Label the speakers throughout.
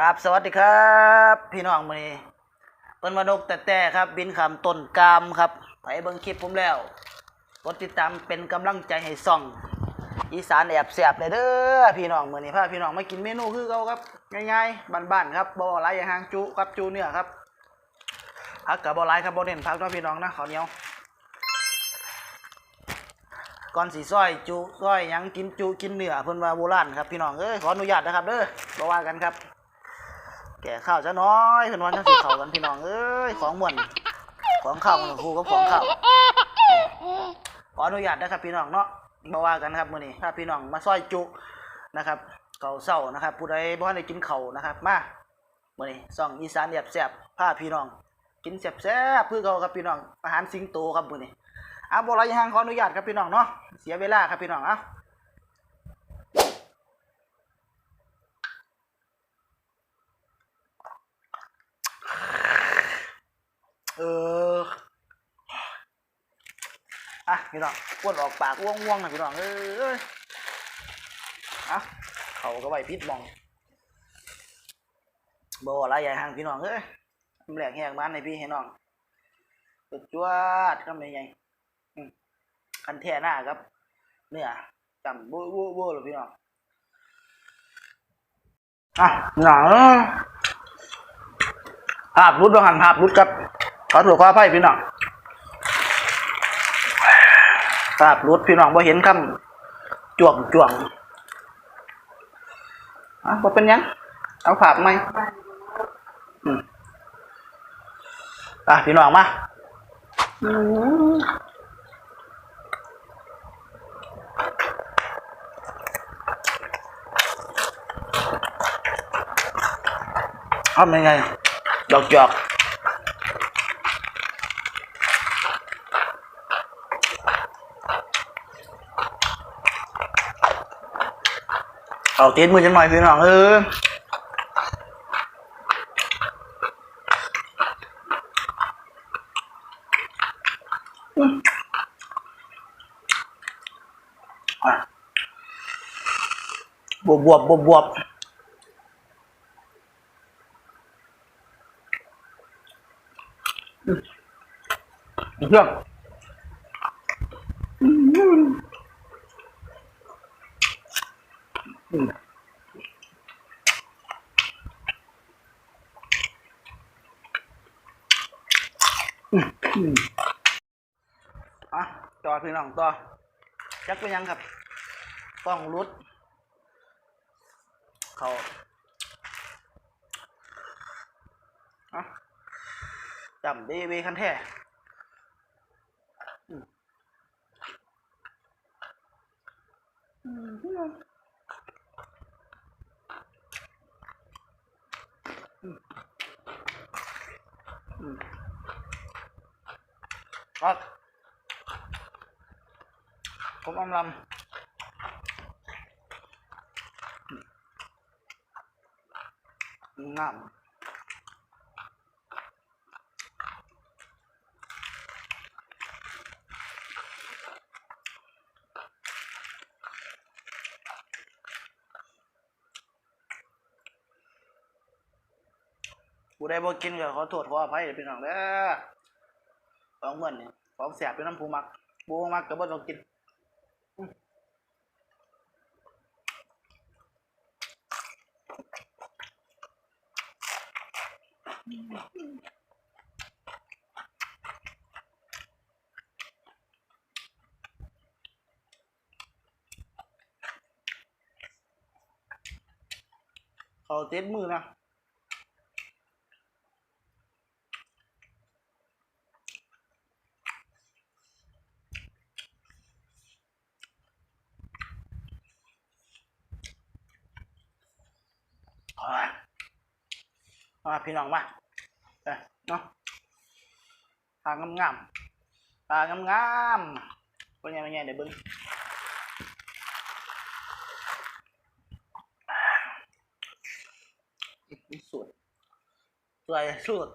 Speaker 1: ครับสวัสดีครับ พี่น้องมือนี้เปิ้นวานกแต่แต่ครับ บินคำต้นกามครับไปเบิ่งคลิปผมแล้วกดติดตามเป็นกำลังใจให้ซ่อง อีสานแอบเสียบเลยเด้อพี่น้องมือนี้พาพี่น้องมากินเมนูคือเขาครับง่ายๆบ้านๆครับบ่หลายอย่างหางจุครับจูเนื้อครับพักกับบ่หลายครับบ่เน้นพักนาะพี่น้องนะข้าวเหนียวก่อนสีซอยจุซอยยังกินจุกินเนื้อเพิ่นว่าโบราณครับพี่น้องเอ้ยขออนุญาตนะครับเด้อบ่ว่ากันครับ แก่ข้าวจะน้อยเพิ่นว่าจังสิเขากันพี่น้องเอ้ยของมวนของข้าวของครูกับของข้าวขออนุญาตนะครับพี่น้องเนาะบ่ว่ากันครับมื้อนี้ถ้าพี่น้องมาซอยจุนะครับเกาเศร้านะครับผู้ใดบ่ทันได้กินเขานะครับมามื้อนี้ซ่องอีสานแอบแซ่บพาพี่น้อง กินแซ่บๆเพื่อเขาครับพี่น้องอาหารสิงโตครับมื้อนี้เอาบอลายางขออนุญาตครับพี่น้องเนาะเสียเวลาครับพี่น้องเอา เอออะพี่น้องป้วนออกปากว่วงๆนะพี่น้องเอ้ยเอาเขาก็ไว้พิษมองบอลายางพี่น้องเอ้ยแหลกแหกบ้านในพี่ให้น้องสุดจวดก็ไม่ใหญ่คันแท่หน้าครับ เนื้อจำบูบูบูเลยพี่น้องอะหนังภาพรุดดวงหันภาพรุดครับ ขอถูกขออภัยพี่น้องภาพรุดพี่น้องบ่เห็นคำจ่วงจ่วงอะบ่เป็นยัง เอาภาพไหมอืมอะพี่น้องมาอืมทำยังไงดอกจอก เอาเต็นมือจังหน่อยพี่น้องเออบวบบวบบวบบวบเครื่อง อะต่อพี่น้องต่อจักไปยังครับต้องรุด เขาอะจำดีเวคันแท้ค รับผมอำลำน้ำผู้ใดบ่กินก็ขอโทษขออภัยพี่น้องเด้อ ของเหมือนนี่ยของแสบเป็นน้ำผู้มักผู้บ่มักก็บ่ต้องกินเขาเต็ดมือนะ อ่า อ่าพี่น้องมาเอ้ยเนาะตางงามๆตางงามๆเป็นไงเป็นไงเดี๋ยวบิ้งสูตรสวยสูตร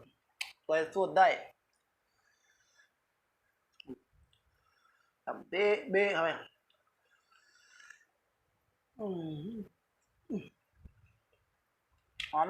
Speaker 1: สวยสูตรได้ทำเบ๊ะเบ๊ะเข้าไปอืมหอม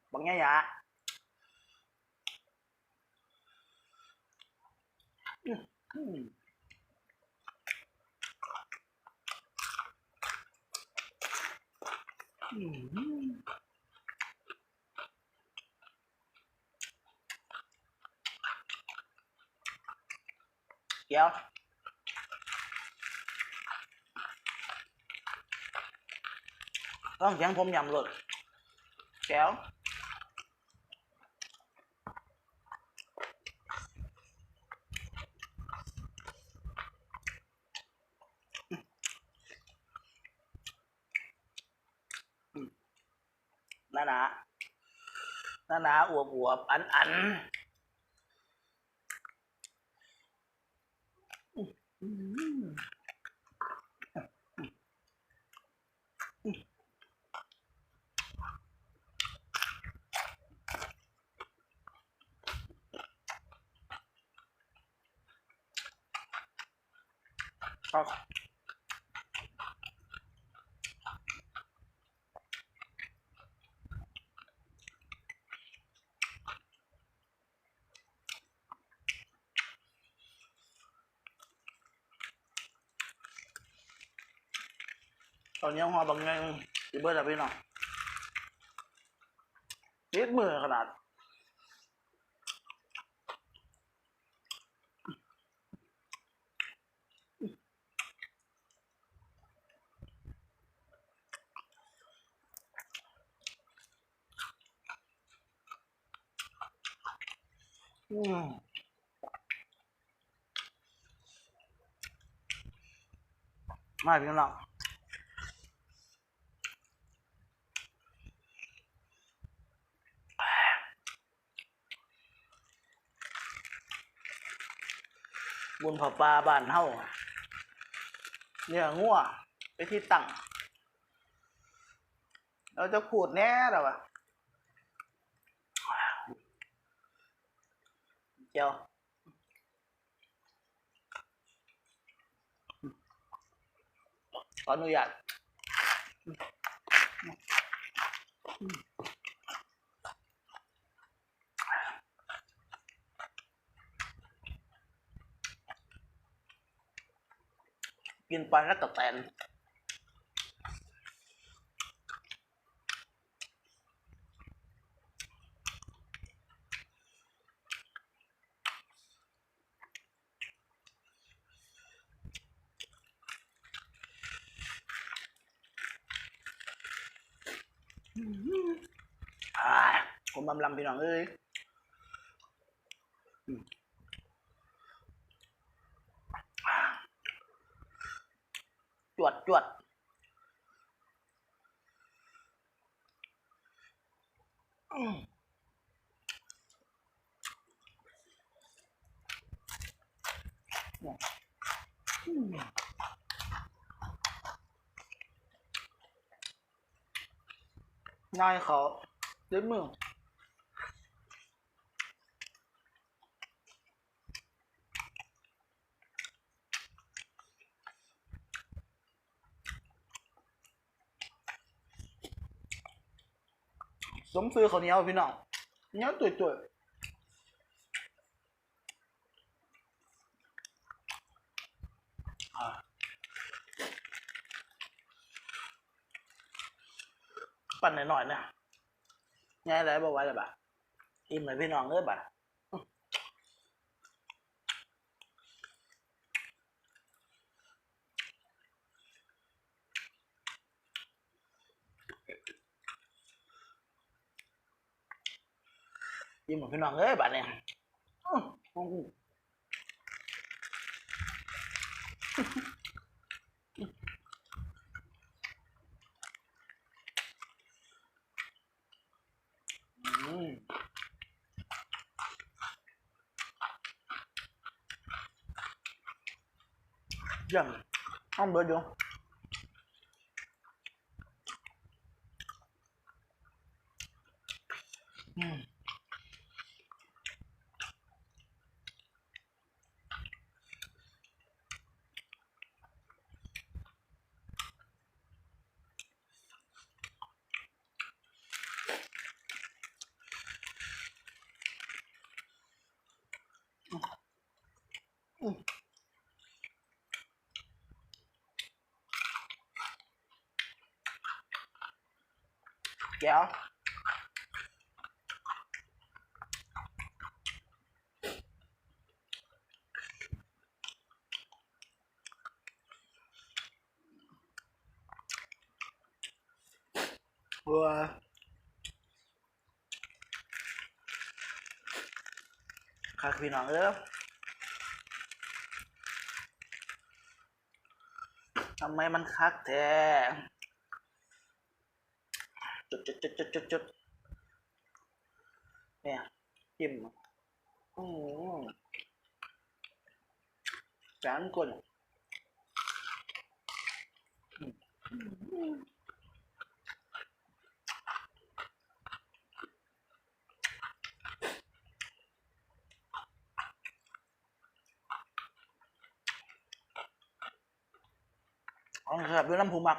Speaker 1: งสวยๆนะบักหญ้าหยาอีกคำหนึงเลยบักหญ้าหยาอืมอืมอืมเดี๋ยวต้องเสียงผมยำรถแก้วหนาหนาหนาหนา อวบอวบอันอันอืมครับ ตอนนี้หอบางไงสิเบิร์ดอะพี่น้องเล็ดมือขนาดอืมมาพี่น้อง บุญผาปลาบ้านเฮาเนี่ยงัวไปที่ตั้งเราจะขูดแน่หรอวะเจียวขออนุญาต กินไปแล้วก็แตนอ่าผมบำลำพี่น้องเอ้ยอืมจวดจวด นายเขาด้วยมือ สมซื้อข้าวเหนียวพี่น้องเหนียวตุยตุยอ่าปั่นหน่อยๆนะง่ายไรบอกไว้เลยบ่ะอิ่มเลยพี่น้องเลยบ่ะ อิ่มเหมือนพี่น้องเลยบ่ะเนี่ยอื้ออื้ออืมเยี่ยมต้องเบิดอยู่อืม แก้วบัวคักพี่น้องเอ้อทำไมมันคักแท้ จุดจุดจุดจุดจุดจุดเนี่ยจิ้มอืมจานก่อนอืมอาละครับด้วยน้ำผูมัก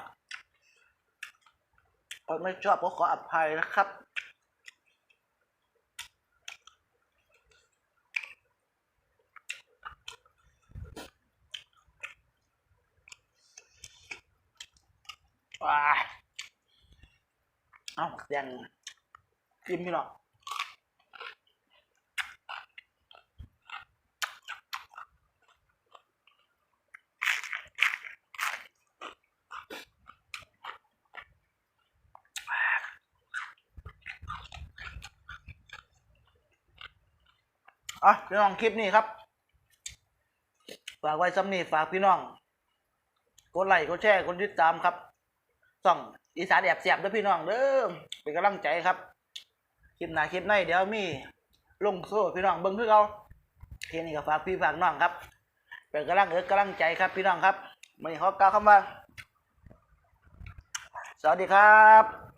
Speaker 1: คนไม่ชอบก็ขออภัยนะครับว้าเอาแดงกินพี่หรอก อะพี่น้องคลิปนี้ครับ ฝากไว้ซ้ำนี่ฝากพี่น้อง กดไลค์กดแชร์กดติดตามครับส่องอีสานแอบเสียบด้วยพี่น้องเด้อเป็นกำลังใจครับ คลิปหน้าคลิปในเดี๋ยวมีลงโซ่พี่น้องเบิ้งคือเขาเทียนี้ก็ฝากพี่ฝากน้องครับเป็นกำลังเอิกกำลังใจครับพี่น้องครับไม่ขอกล่าวคำว่า สวัสดีครับ